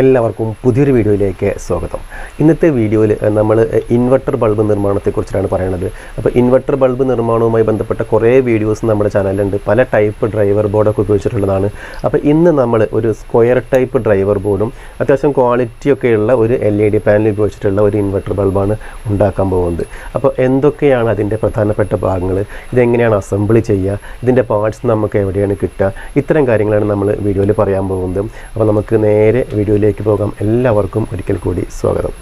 എല്ലാവർക്കും പുതിയൊരു വീഡിയോയിലേക്ക് സ്വാഗതം. ഇന്നത്തെ വീഡിയോയിൽ നമ്മൾ ഇൻവെർട്ടർ ബൾബ് നിർമ്മാണത്തെക്കുറിച്ചാണ് പറയുന്നത് അപ്പോൾ ഇൻവെർട്ടർ ബൾബ് നിർമ്മാണവുമായി ബന്ധപ്പെട്ട കുറേ വീഡിയോസ് നമ്മുടെ ചാനലിലുണ്ട്. പല ടൈപ്പ് ഡ്രൈവർ ബോർഡൊക്കെ ഉപയോഗിച്ചിട്ടുള്ളതാണ്. അപ്പോൾ ഇന്ന് നമ്മൾ ഒരു സ്ക്വയർ ടൈപ്പ് ഡ്രൈവർ ബോർഡും അത്യാവശ്യം ക്വാളിറ്റിയൊക്കെയുള്ള ഒരു എൽ ഇ ഡി പാനൽ ഉപയോഗിച്ചിട്ടുള്ള ഒരു ഇൻവെർട്ടർ ബൾബാണ് ഉണ്ടാക്കാൻ പോകുന്നത്. അപ്പോൾ എന്തൊക്കെയാണ് അതിന്റെ പ്രധാനപ്പെട്ട ഭാഗങ്ങൾ? ഇതെങ്ങനെയാണ് അസംബിൾ ചെയ്യുക? ഇതിന്റെ പാർട്സ് നമുക്ക് എവിടെയാണ് കിട്ടുക? ഇത്തരം കാര്യങ്ങളാണ് നമ്മൾ വീഡിയോയിൽ പറയാൻ പോകുന്നത്. അപ്പോൾ നമുക്ക് നേരെ വീഡിയോയിലേക്ക് പോകാം. എല്ലാവർക്കും ഒരിക്കൽ കൂടി സ്വാഗതം.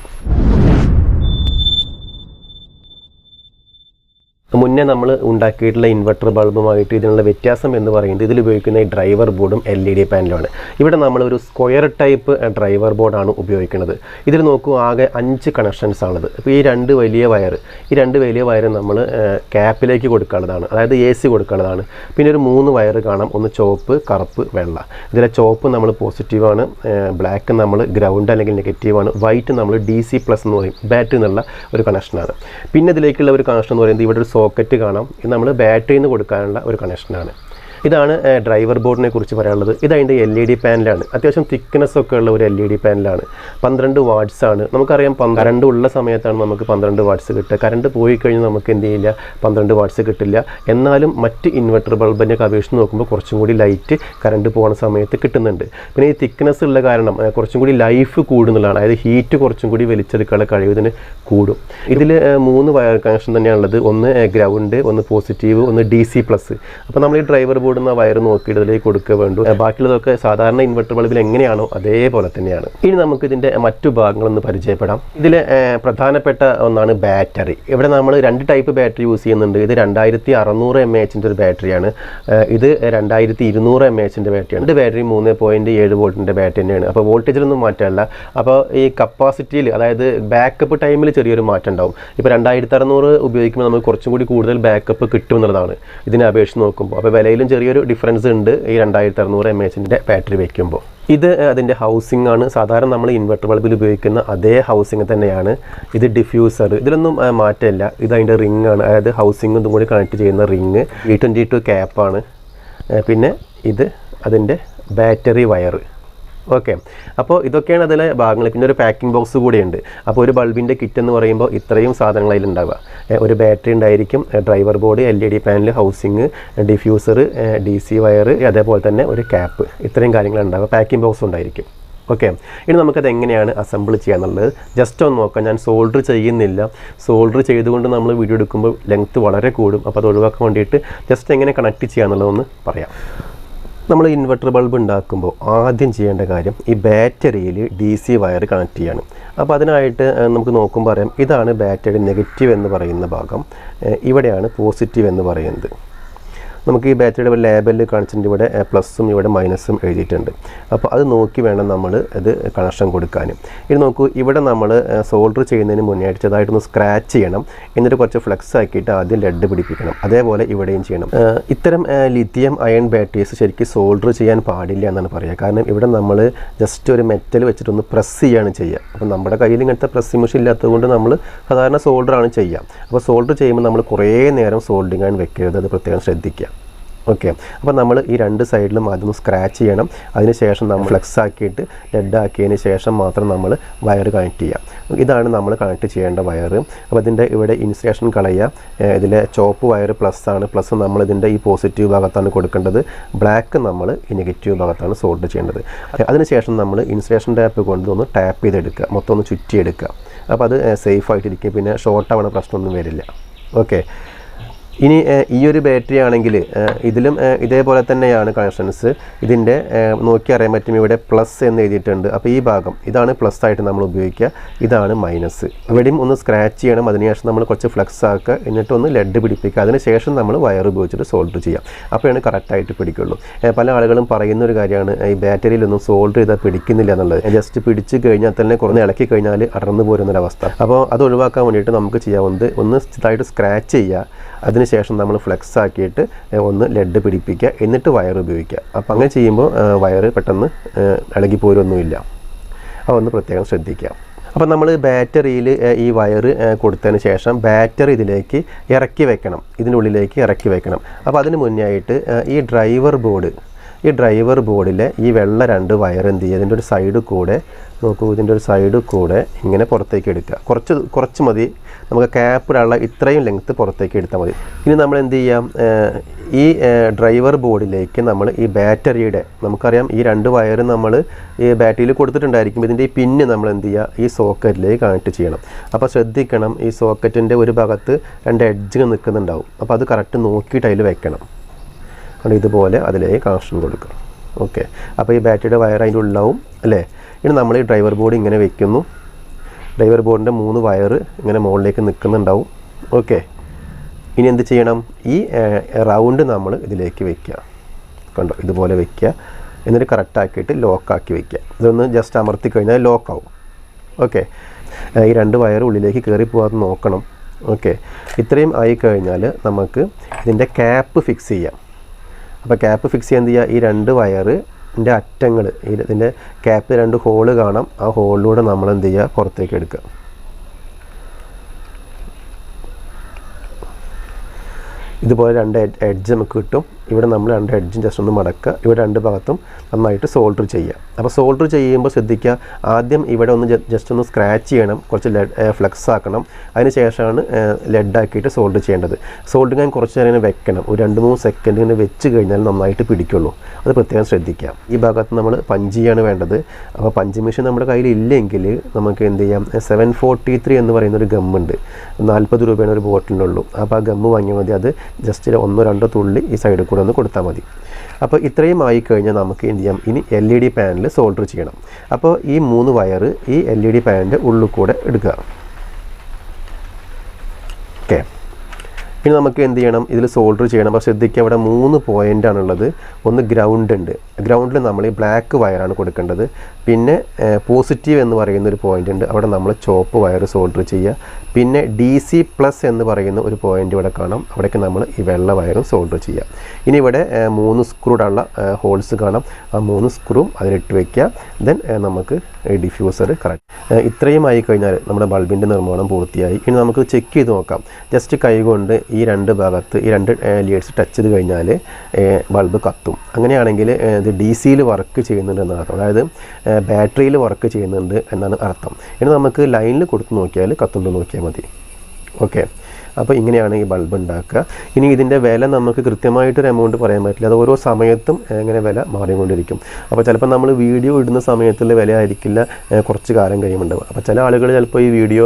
മുന്നേ നമ്മൾ ഉണ്ടാക്കിയിട്ടുള്ള ഇൻവെർട്ടർ ബൾബുമായിട്ട് ഇതിനുള്ള വ്യത്യാസം എന്ന് പറയുന്നത് ഇതിൽ ഉപയോഗിക്കുന്ന ഈ ഡ്രൈവർ ബോർഡും എൽ ഇ ഡി പാനലുമാണ് ഇവിടെ നമ്മൾ ഒരു സ്ക്വയർ ടൈപ്പ് ഡ്രൈവർ ബോർഡാണ് ഉപയോഗിക്കുന്നത്. ഇതിൽ നോക്കൂ ആകെ അഞ്ച് കണക്ഷൻസ് ആണത് അപ്പോൾ ഈ രണ്ട് വലിയ വയർ ഈ രണ്ട് വലിയ വയർ നമ്മൾ ക്യാപ്പിലേക്ക് കൊടുക്കാനുള്ളതാണ്. അതായത് എ സി കൊടുക്കാനുള്ളതാണ്. പിന്നെ ഒരു മൂന്ന് വയർ കാണാം. ഒന്ന് ചുവപ്പ് കറുപ്പ് വെള്ള. ഇതിലെ ചുവപ്പ് നമ്മൾ പോസിറ്റീവാണ് ബ്ലാക്ക് നമ്മൾ ഗ്രൗണ്ട് അല്ലെങ്കിൽ നെഗറ്റീവാണ് വൈറ്റ് നമ്മൾ ഡി സി പ്ലസ് എന്ന് പറയും. ബാറ്ററി എന്നുള്ള ഒരു കണക്ഷനാണ് പിന്നെ ഇതിലേക്കുള്ള ഒരു കണക്ഷൻ എന്ന് പറയുന്നത് ഇവിടെ ഒരു സോക്കറ്റ് കാണാം. ഇത് നമ്മൾ ബാറ്ററിയിൽ നിന്ന് കൊടുക്കാനുള്ള ഒരു കണക്ഷനാണ് ഇതാണ് ഡ്രൈവർ ബോർഡിനെ കുറിച്ച് പറയാനുള്ളത്. ഇത് അതിന്റെ എൽ ഇ ഡി പാനലാണ് അത്യാവശ്യം തിക്നെസ് ഒക്കെ ഉള്ള ഒരു എൽ ഇ ഡി പാനലാണ് പന്ത്രണ്ട് വാട്ട്സ് ആണ്. നമുക്കറിയാം പന്ത്രണ്ട് ഉള്ള സമയത്താണ് നമുക്ക് പന്ത്രണ്ട് വാട്ട്സ് കിട്ടുക. കറണ്ട് പോയി കഴിഞ്ഞാൽ നമുക്ക് എന്ത് ചെയ്യില്ല? പന്ത്രണ്ട് വാട്ട്സ് കിട്ടില്ല. എന്നാലും മറ്റ് ഇൻവെർട്ടർ ബൾബിനെ അപേക്ഷിച്ച് നോക്കുമ്പോൾ കുറച്ചും കൂടി ലൈറ്റ് കറണ്ട് പോകുന്ന സമയത്ത് കിട്ടുന്നുണ്ട്. പിന്നെ ഈ തിക്നെസ് ഉള്ള കാരണം കുറച്ചും കൂടി ലൈഫ് കൂടുന്നതാണ് അതായത് ഹീറ്റ് കുറച്ചും കൂടി വലിച്ചെടുക്കാനുള്ള കഴിവ് ഇതിന് കൂടും. ഇതിൽ മൂന്ന് വയർ കണക്ഷൻ തന്നെയാണുള്ളത്. ഒന്ന് ഗ്രൗണ്ട് ഒന്ന് പോസിറ്റീവ് ഒന്ന് ഡി സി പ്ലസ് അപ്പോൾ നമ്മൾ ഈ ഡ്രൈവർ ബോർഡിൽ നിന്ന് വയർ നോക്കിയിട്ട് ഇതിലേക്ക് കൊടുക്കുക വേണ്ടു. ബാക്കിയുള്ളതൊക്കെ സാധാരണ ഇൻവെർട്ടർ ബൾബിൽ എങ്ങനെയാണോ അതേപോലെ തന്നെയാണ്. ഇനി നമുക്ക് ഇതിന്റെ മറ്റു ഭാഗങ്ങളൊന്ന് പരിചയപ്പെടാം. ഇതിൽ പ്രധാനപ്പെട്ട ഒന്നാണ് ബാറ്ററി. ഇവിടെ നമ്മൾ രണ്ട് ടൈപ്പ് ബാറ്ററി യൂസ് ചെയ്യുന്നുണ്ട്. ഇത് രണ്ടായിരത്തി അറുന്നൂറ് എം എച്ചിന്റെ ഒരു ബാറ്ററിയാണ്. ഇത് രണ്ടായിരത്തി ഇരുന്നൂറ് എം എച്ചിന്റെ ബാറ്ററിയാണ്. ഇത് ബാറ്ററി മൂന്ന് പോയിന്റ് ഏഴ് വോൾട്ടിന്റെ ബാറ്ററി തന്നെയാണ്. അപ്പോൾ വോൾട്ടേജിലൊന്നും മാറ്റമല്ല. അപ്പോൾ ഈ കപ്പാസിറ്റിയിൽ അതായത് ബാക്കപ്പ് ടൈമിൽ ചെറിയൊരു മാറ്റം ഉണ്ടാവും. ഇപ്പോൾ രണ്ടായിരത്തി അറുന്നൂറ് ഉപയോഗിക്കുമ്പോൾ നമുക്ക് കുറച്ചും കൂടി കൂടുതൽ ബാക്കപ്പ് കിട്ടും എന്നുള്ളതാണ്. ഇതിനെ അപേക്ഷിച്ച് നോക്കുമ്പോൾ അപ്പോൾ വിലയിലും ചെറിയൊരു ഡിഫറൻസ് ഉണ്ട് ഈ രണ്ടായിരത്തി അറുന്നൂറ് എം എച്ചിന്റെ ബാറ്ററി വയ്ക്കുമ്പോൾ ഇത് അതിന്റെ ഹൗസിംഗ് ആണ്. സാധാരണ നമ്മൾ ഇൻവെർട്ടർ ബൾബിൽ ഉപയോഗിക്കുന്ന അതേ ഹൗസിംഗ് തന്നെയാണ്. ഇത് ഡിഫ്യൂസർ ഇതിലൊന്നും മാറ്റമില്ല. ഇത് അതിന്റെ റിംഗ് ആണ്. അതായത് ഹൗസിംഗ് ഇതും കൂടി കണക്ട് ചെയ്യുന്ന റിങ് ഇ ട്വന്റി ടു ക്യാപ്പാണ് പിന്നെ ഇത് അതിന്റെ ബാറ്ററി വയർ ഓക്കെ അപ്പോൾ ഇതൊക്കെയാണ് അതിലെ ഭാഗങ്ങൾ. പിന്നെ ഒരു പാക്കിംഗ് ബോക്സ് കൂടിയുണ്ട്. അപ്പോൾ ഒരു ബൾബിന്റെ കിറ്റ് എന്ന് പറയുമ്പോൾ ഇത്രയും സാധനങ്ങൾ അതിലുണ്ടാവുക. ഒരു ബാറ്ററി ഉണ്ടായിരിക്കും driver board L E D panel housing diffuser D C wire അതേപോലെ തന്നെ ഒരു ക്യാപ്പ് ഇത്രയും കാര്യങ്ങൾ ഉണ്ടാവുക. പാക്കിംഗ് ബോക്സ് ഉണ്ടായിരിക്കും. ഓക്കെ ഇനി നമുക്കത് എങ്ങനെയാണ് അസംബിൾ ചെയ്യാന്നുള്ളത് ജസ്റ്റ് ഒന്ന് നോക്കാം. ഞാൻ സോൾഡർ ചെയ്യുന്നില്ല. സോൾഡർ ചെയ്തുകൊണ്ട് നമ്മൾ വീഡിയോ എടുക്കുമ്പോൾ ലെങ്ത്ത് വളരെ കൂടും. അപ്പോൾ അത് ഒഴിവാക്കാൻ വേണ്ടിയിട്ട് ജസ്റ്റ് എങ്ങനെ കണക്ട് ചെയ്യാന്നുള്ളതൊന്ന് പറയാം. നമ്മൾ ഇൻവെർട്ടർ ബൾബ് ഉണ്ടാക്കുമ്പോൾ ആദ്യം ചെയ്യേണ്ട കാര്യം ഈ ബാറ്ററിയിൽ ഡി സി വയർ കണക്ട് ചെയ്യാണ്. അപ്പോൾ അതിനായിട്ട് നമുക്ക് നോക്കുമ്പോൾ പറയാം ഇതാണ് ബാറ്ററി നെഗറ്റീവ് എന്ന് പറയുന്ന ഭാഗം. ഇവിടെയാണ് പോസിറ്റീവ് എന്ന് പറയുന്നത്. നമുക്ക് ഈ ബാറ്ററിയുടെ ലേബലിൽ കാണിച്ചിട്ടുണ്ട് ഇവിടെ പ്ലസ്സും പ്ലസും ഇവിടെ മൈനസും എഴുതിയിട്ടുണ്ട്. അപ്പോൾ അത് നോക്കി വേണം നമ്മൾ ഇത് കണക്ഷൻ കൊടുക്കാൻ. ഇനി നോക്കൂ ഇവിടെ നമ്മൾ സോൾഡർ ചെയ്യുന്നതിന് മുന്നേ ആയിട്ട് ചെറുതായിട്ടൊന്ന് സ്ക്രാച്ച് ചെയ്യണം. എന്നിട്ട് കുറച്ച് ഫ്ലെക്സ് ആക്കിയിട്ട് ആദ്യം ലെഡ് പിടിപ്പിക്കണം. അതേപോലെ ഇവിടെയും ചെയ്യണം. ഇത്തരം ലിഥിയം അയൺ ബാറ്ററീസ് ശരിക്കും സോൾഡർ ചെയ്യാൻ പാടില്ല എന്നാണ് പറയുക. കാരണം ഇവിടെ നമ്മൾ ജസ്റ്റ് ഒരു മെറ്റൽ വെച്ചിട്ടൊന്ന് പ്രസ് ചെയ്യാണ് ചെയ്യുക. അപ്പോൾ നമ്മുടെ കയ്യിൽ ഇങ്ങനത്തെ പ്രസ്സിംഗ് മെഷീൻ ഇല്ലാത്തതുകൊണ്ട് നമ്മൾ സാധാരണ സോൾഡർ ആണ് ചെയ്യുക. അപ്പോൾ സോൾഡർ ചെയ്യുമ്പോൾ നമ്മൾ കുറേ നേരം സോൾഡിങ് ആണ് വെക്കരുത്. അത് പ്രത്യേകം ശ്രദ്ധിക്കുക. ഓക്കെ അപ്പോൾ നമ്മൾ ഈ രണ്ട് സൈഡിലും ആദ്യം സ്ക്രാച്ച് ചെയ്യണം. അതിനുശേഷം നമ്മൾ ഫ്ലെക്സ് ആക്കിയിട്ട് ലെഡ് ആക്കിയതിന് ശേഷം മാത്രം നമ്മൾ വയർ കണക്ട് ചെയ്യാം. ഇതാണ് നമ്മൾ കണക്ട് ചെയ്യേണ്ട വയർ അപ്പോൾ ഇതിന്റെ ഇവിടെ ഇൻസുലേഷൻ കളയുക. ഇതിലെ ചോപ്പ് വയർ പ്ലസ് ആണ്. പ്ലസ് നമ്മൾ ഇതിന്റെ ഈ പോസിറ്റീവ് ഭാഗത്താണ് കൊടുക്കേണ്ടത്. ബ്ലാക്ക് നമ്മൾ ഈ നെഗറ്റീവ് ഭാഗത്താണ് സോൾഡ് ചെയ്യേണ്ടത്. അതിനുശേഷം നമ്മൾ ഇൻസുലേഷൻ ടാപ്പ് കൊണ്ട് ഒന്ന് ടാപ്പ് ചെയ്തെടുക്കുക. മൊത്തം ഒന്ന് ചുറ്റിയെടുക്കുക. അപ്പോൾ അത് സേഫ് ആയിട്ടിരിക്കും പിന്നെ ഷോർട്ട് ആവണ പ്രശ്നമൊന്നും വരില്ല. ഓക്കെ ഇനി ഈ ഒരു ബാറ്ററി ആണെങ്കിൽ ഇതിലും ഇതേപോലെ തന്നെയാണ് കണക്ഷൻസ് ഇതിന്റെ നോക്കി അറിയാൻ പറ്റും ഇവിടെ പ്ലസ് എന്ന് എഴുതിയിട്ടുണ്ട്. അപ്പോൾ ഈ ഭാഗം ഇതാണ് പ്ലസ് ആയിട്ട് നമ്മൾ ഉപയോഗിക്കുക. ഇതാണ് മൈനസ് ഇവിടെയും ഒന്ന് സ്ക്രാച്ച് ചെയ്യണം. അതിനുശേഷം നമ്മൾ കുറച്ച് ഫ്ലക്സ് ആക്കുക. എന്നിട്ട് ഒന്ന് ലെഡ് പിടിപ്പിക്കുക. അതിനുശേഷം നമ്മൾ വയർ ഉപയോഗിച്ചിട്ട് സോൾഡർ ചെയ്യാം. അപ്പോഴാണ് കറക്റ്റായിട്ട് പിടിക്കുള്ളൂ. പല ആളുകളും പറയുന്ന ഒരു കാര്യമാണ് ഈ ബാറ്ററിയിലൊന്നും സോൾഡർ ചെയ്താൽ പിടിക്കുന്നില്ല എന്നുള്ളത്. ജസ്റ്റ് പിടിച്ച് കഴിഞ്ഞാൽ തന്നെ കുറഞ്ഞ് ഇളക്കി കഴിഞ്ഞാൽ അടർന്നു പോരുന്നൊരവസ്ഥ അപ്പോൾ അത് ഒഴിവാക്കാൻ വേണ്ടിയിട്ട് നമുക്ക് ചെയ്യാവുന്നത് ഒന്ന് ഇതായിട്ട് സ്ക്രാച്ച് ചെയ്യുക. അതിനുശേഷം നമ്മൾ ഫ്ലെക്സ് ആക്കിയിട്ട് ഒന്ന് ലെഡ് പിടിപ്പിക്കുക എന്നിട്ട് വയർ ഉപയോഗിക്കുക. അപ്പോൾ അങ്ങനെ ചെയ്യുമ്പോൾ വയർ പെട്ടെന്ന് ഇളകിപ്പോരൊന്നുമില്ല ഇളകി പോരൊന്നുമില്ല അതൊന്ന് പ്രത്യേകം ശ്രദ്ധിക്കുക. അപ്പോൾ നമ്മൾ ബാറ്ററിയിൽ ഈ വയർ കൊടുത്തതിന് ശേഷം ബാറ്ററി ഇതിലേക്ക് ഇറക്കി വെക്കണം. ഇതിനുള്ളിലേക്ക് ഇറക്കി വെക്കണം. അപ്പോൾ അതിന് മുന്നേ ആയിട്ട് ഈ ഡ്രൈവർ ബോർഡ് ഈ ഡ്രൈവർ ബോർഡിലെ ഈ വെള്ള രണ്ട് വയർ എന്ത് ചെയ്യുക? ഇതിന്റെ ഒരു സൈഡ് കൂടെ നോക്കൂ ഇതിന്റെ ഒരു സൈഡ് കൂടെ ഇങ്ങനെ പുറത്തേക്ക് എടുക്കുക. കുറച്ച് കുറച്ച് മതി. നമുക്ക് ക്യാപ്പിലുള്ള ഇത്രയും ലെങ്ത്ത് പുറത്തേക്ക് എടുത്താൽ മതി. ഇനി നമ്മൾ എന്ത് ചെയ്യാം? ഈ ഡ്രൈവർ ബോർഡിലേക്ക് നമ്മൾ ഈ ബാറ്ററിയുടെ നമുക്കറിയാം ഈ രണ്ട് വയർ നമ്മൾ ഈ ബാറ്ററിയിൽ കൊടുത്തിട്ടുണ്ടായിരിക്കും ഇതിന്റെ ഈ പിന്ന് നമ്മൾ എന്ത് ചെയ്യുക? ഈ സോക്കറ്റിലേക്ക് കണക്ട് ചെയ്യണം. അപ്പോൾ ശ്രദ്ധിക്കണം ഈ സോക്കറ്റിന്റെ ഒരു ഭാഗത്ത് രണ്ട് എഡ്ജ് നിൽക്കുന്നുണ്ടാവും. അപ്പോൾ അത് കറക്റ്റ് നോക്കിയിട്ട് അതിൽ വെക്കണം. അതുകൊണ്ട് ഇതുപോലെ അതിലേക്ക് കണക്ഷൻ കൊടുക്കുക. ഓക്കെ. അപ്പോൾ ഈ ബാറ്ററിയുടെ വയർ അതിന്റെ ഉള്ളാവും അല്ലേ? ഇനി നമ്മൾ ഈ ഡ്രൈവർ ബോർഡ് ഇങ്ങനെ വെക്കുന്നു. ഡ്രൈവർ ബോർഡിന്റെ മൂന്ന് വയർ ഇങ്ങനെ മുകളിലേക്ക് നിൽക്കുന്നുണ്ടാവും. ഓക്കെ. ഇനി എന്ത് ചെയ്യണം? ഈ റൗണ്ട് നമ്മൾ ഇതിലേക്ക് വെക്കുക. കണ്ടോ ഇതുപോലെ വെക്കുക. എന്നിട്ട് കറക്റ്റാക്കിയിട്ട് ലോക്കാക്കി വെക്കുക. ഇതൊന്ന് ജസ്റ്റ് അമർത്തി കഴിഞ്ഞാൽ ലോക്കാവും ഓക്കെ. ഈ രണ്ട് വയർ ഉള്ളിലേക്ക് കയറി പോകാതെ നോക്കണം. ഓക്കെ. ഇത്രയും ആയി കഴിഞ്ഞാൽ നമുക്ക് ഇതിന്റെ ക്യാപ്പ് ഫിക്സ് ചെയ്യാം. അപ്പോൾ ക്യാപ്പ് ഫിക്സ് ചെയ്യാൻ ചെയ്യുക? ഈ രണ്ട് വയറിന്റെ അറ്റങ്ങൾ ഇതിന്റെ ക്യാപ്പ് രണ്ട് ഹോൾ കാണാം. ആ ഹോളിലൂടെ നമ്മൾ എന്ത് ചെയ്യുക? പുറത്തേക്ക് എടുക്കുക. ഇതുപോലെ രണ്ട് എഡ്ജ് നമുക്ക് കിട്ടും. ഇവിടെ നമ്മൾ രണ്ട് എഡ്ജും ജസ്റ്റ് ഒന്ന് മടക്കുക. ഇവിടെ രണ്ട് ഭാഗത്തും നന്നായിട്ട് സോൾഡർ ചെയ്യുക. അപ്പോൾ സോൾഡർ ചെയ്യുമ്പോൾ ശ്രദ്ധിക്കുക ആദ്യം ഇവിടെ ഒന്ന് ജസ്റ്റ് ഒന്ന് സ്ക്രാച്ച് ചെയ്യണം. കുറച്ച് ലെഡ് ഫ്ലെക്സ് ആക്കണം. അതിന് ശേഷമാണ് ലെഡ് ആക്കിയിട്ട് സോൾഡർ ചെയ്യേണ്ടത്. സോൾഡർ ഞാൻ കുറച്ച് നേരം വെക്കണം. ഒരു രണ്ട് മൂന്ന് സെക്കൻഡ് ഇങ്ങനെ വെച്ച് കഴിഞ്ഞാൽ നന്നായിട്ട് പിടിക്കുള്ളൂ. അത് പ്രത്യേകം ശ്രദ്ധിക്കുക. ഈ ഭാഗത്ത് നമ്മൾ പഞ്ചിയാണ് വേണ്ടത്. അപ്പോൾ പഞ്ച് മെഷീൻ നമ്മുടെ കയ്യിൽ ഇല്ലെങ്കിൽ നമുക്ക് എന്ത് ചെയ്യാം? സെവൻ ഫോർട്ടി ത്രീ എന്ന് പറയുന്ന ഒരു ഗമ്മുണ്ട് നാൽപ്പത് രൂപയാണ് ഒരു ബോട്ടിലുള്ളൂ അപ്പോൾ ആ ഗമ്മ് വാങ്ങിയാൽ മതി. അത് ജസ്റ്റ് ഒന്നോ രണ്ടോ തുള്ളി ഈ സൈഡിൽ കൂടെ ഒന്ന് കൊടുത്താൽ മതി. അപ്പോൾ ഇത്രയും ആയി കഴിഞ്ഞാൽ നമുക്ക് എന്ത് ചെയ്യാം? ഇനി L E D panel solder ചെയ്യണം. അപ്പോൾ ഈ മൂന്ന് വയർ ഈ എൽ ഇ ഡി പാനലിന്റെ ഉള്ളിൽ കൂടെ എടുക്കുക ഓക്കെ ഇനി നമുക്ക് എന്ത് ചെയ്യണം? ഇതിൽ സോൾഡർ ചെയ്യണം. അപ്പോൾ ശ്രദ്ധിക്കുക അവിടെ മൂന്ന് പോയിന്റ് ആണുള്ളത്. ഒന്ന് ഗ്രൗണ്ട് ഉണ്ട്. ഗ്രൗണ്ടിൽ നമ്മൾ ഈ ബ്ലാക്ക് വയറാണ് കൊടുക്കേണ്ടത്. പിന്നെ പോസിറ്റീവ് എന്ന് പറയുന്ന ഒരു പോയിന്റ് ഉണ്ട്. അവിടെ നമ്മൾ ചോപ്പ് വയർ സോൾഡർ ചെയ്യുക. പിന്നെ ഡി സി പ്ലസ് എന്ന് പറയുന്ന ഒരു പോയിന്റ് ഇവിടെ കാണാം. അവിടേക്ക് നമ്മൾ ഈ വെള്ള വയറും സോൾഡർ ചെയ്യാം. ഇനി ഇവിടെ മൂന്ന് സ്ക്രൂഡുള്ള ഹോൾസ് കാണാം. ആ മൂന്ന് സ്ക്രൂവും അതിലിട്ട് വയ്ക്കുക ദെൻ നമുക്ക് ഡിഫ്യൂസർ കറക്റ്റ് ഇത്രയും ആയി കഴിഞ്ഞാൽ നമ്മുടെ ബൾബിന്റെ നിർമ്മാണം പൂർത്തിയായി. ഇനി നമുക്ക് ചെക്ക് ചെയ്ത് നോക്കാം. ജസ്റ്റ് കൈകൊണ്ട് ഈ രണ്ട് ഭാഗത്ത് ഈ രണ്ട് ലീഡ്സ് ടച്ച് ചെയ്ത് കഴിഞ്ഞാൽ ബൾബ് കത്തും. അങ്ങനെയാണെങ്കിൽ ഇത് ഡി സിയിൽ വർക്ക് ചെയ്യുന്നുണ്ട് എന്നാണ്. അർത്ഥം അതായത് ബാറ്ററിയിൽ വർക്ക് ചെയ്യുന്നുണ്ട് എന്നാണ് അർത്ഥം. ഇനി നമുക്ക് ലൈനിൽ കൊടുത്ത് നോക്കിയാൽ കത്തുണ്ടോ നോക്കിയാൽ മതി. ഓക്കെ അപ്പോൾ ഇങ്ങനെയാണ് ഈ ബൾബ് ഉണ്ടാക്കുക. ഇനി ഇതിന്റെ വില നമുക്ക് കൃത്യമായിട്ടൊരു എമൗണ്ട് പറയാൻ പറ്റില്ല. അത് ഓരോ സമയത്തും ഇങ്ങനെ വില മാറിക്കൊണ്ടിരിക്കും. അപ്പോൾ ചിലപ്പോൾ നമ്മൾ വീഡിയോ ഇടുന്ന സമയത്തുള്ള വില ആയിരിക്കില്ല കുറച്ച് കാലം കഴിയുമുണ്ടാവും അപ്പോൾ ചില ആളുകൾ ചിലപ്പോൾ ഈ വീഡിയോ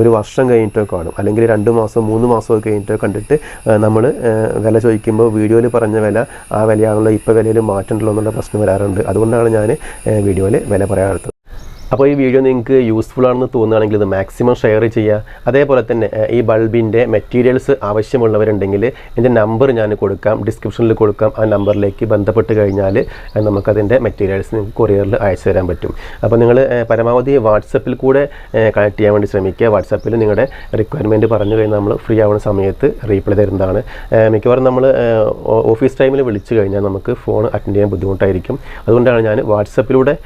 ഒരു വർഷം കഴിഞ്ഞിട്ടോ കാണും. അല്ലെങ്കിൽ രണ്ട് മാസം മൂന്ന് മാസമൊക്കെ കഴിഞ്ഞിട്ടോ കണ്ടിട്ട് നമ്മൾ വില ചോദിക്കുമ്പോൾ വീഡിയോയിൽ പറഞ്ഞ വില ആ വിലയാണല്ലോ ഇപ്പോൾ വിലയിൽ മാറ്റമുണ്ടല്ലോ എന്നുള്ള പ്രശ്നം വരാറുണ്ട്. അതുകൊണ്ടാണ് ഞാൻ വീഡിയോയിൽ വില പറയാറുള്ളത്. അപ്പോൾ ഈ വീഡിയോ നിങ്ങൾക്ക് യൂസ്ഫുൾ ആണെന്ന് തോന്നുകയാണെങ്കിൽ ഇത് മാക്സിമം ഷെയർ ചെയ്യുക. അതേപോലെ തന്നെ ഈ ബൾബിന്റെ മെറ്റീരിയൽസ് ആവശ്യമുള്ളവരുണ്ടെങ്കിൽ എന്റെ നമ്പർ ഞാൻ കൊടുക്കാം. ഡിസ്ക്രിപ്ഷനിൽ കൊടുക്കാം. ആ നമ്പറിലേക്ക് ബന്ധപ്പെട്ട് കഴിഞ്ഞാൽ നമുക്കതിന്റെ മെറ്റീരിയൽസ് നിങ്ങൾക്ക് കൊറിയറിൽ അയച്ചു തരാൻ പറ്റും. അപ്പോൾ നിങ്ങൾ പരമാവധി വാട്സപ്പിൽ കൂടെ കണക്ട് ചെയ്യാൻ വേണ്ടി ശ്രമിക്കുക. വാട്സപ്പിൽ നിങ്ങളുടെ റിക്വയർമെന്റ് പറഞ്ഞു കഴിഞ്ഞാൽ നമ്മൾ ഫ്രീ ആവുന്ന സമയത്ത് റീപ്ലൈ തരുന്നതാണ്. മിക്കവാറും നമ്മൾ ഓഫീസ് ടൈമിൽ വിളിച്ചു കഴിഞ്ഞാൽ നമുക്ക് ഫോൺ അറ്റൻഡ് ചെയ്യാൻ ബുദ്ധിമുട്ടായിരിക്കും. അതുകൊണ്ടാണ് ഞാൻ വാട്സപ്പിലൂടെ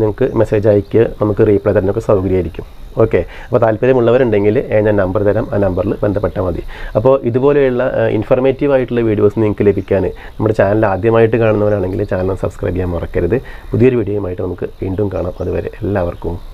നിങ്ങൾക്ക് മെസ്സേജ് അയക്കുക. നമുക്ക് റീപ്ലൈ തരാനൊക്കെ സൗകര്യമായിരിക്കും. ഓക്കെ അപ്പോൾ താല്പര്യമുള്ളവരുണ്ടെങ്കിൽ ഞാൻ നമ്പർ തരാം. ആ നമ്പറിൽ ബന്ധപ്പെട്ടാൽ മതി. അപ്പോൾ ഇതുപോലെയുള്ള ഇൻഫർമേറ്റീവ് ആയിട്ടുള്ള വീഡിയോസ് നിങ്ങൾക്ക് ലഭിക്കാൻ നമ്മുടെ ചാനൽ ആദ്യമായിട്ട് കാണുന്നവരാണെങ്കിൽ ചാനൽ സബ്സ്ക്രൈബ് ചെയ്യാൻ മറക്കരുത്. പുതിയൊരു വീഡിയോയുമായിട്ട് നമുക്ക് വീണ്ടും കാണാം. അതുവരെ എല്ലാവർക്കും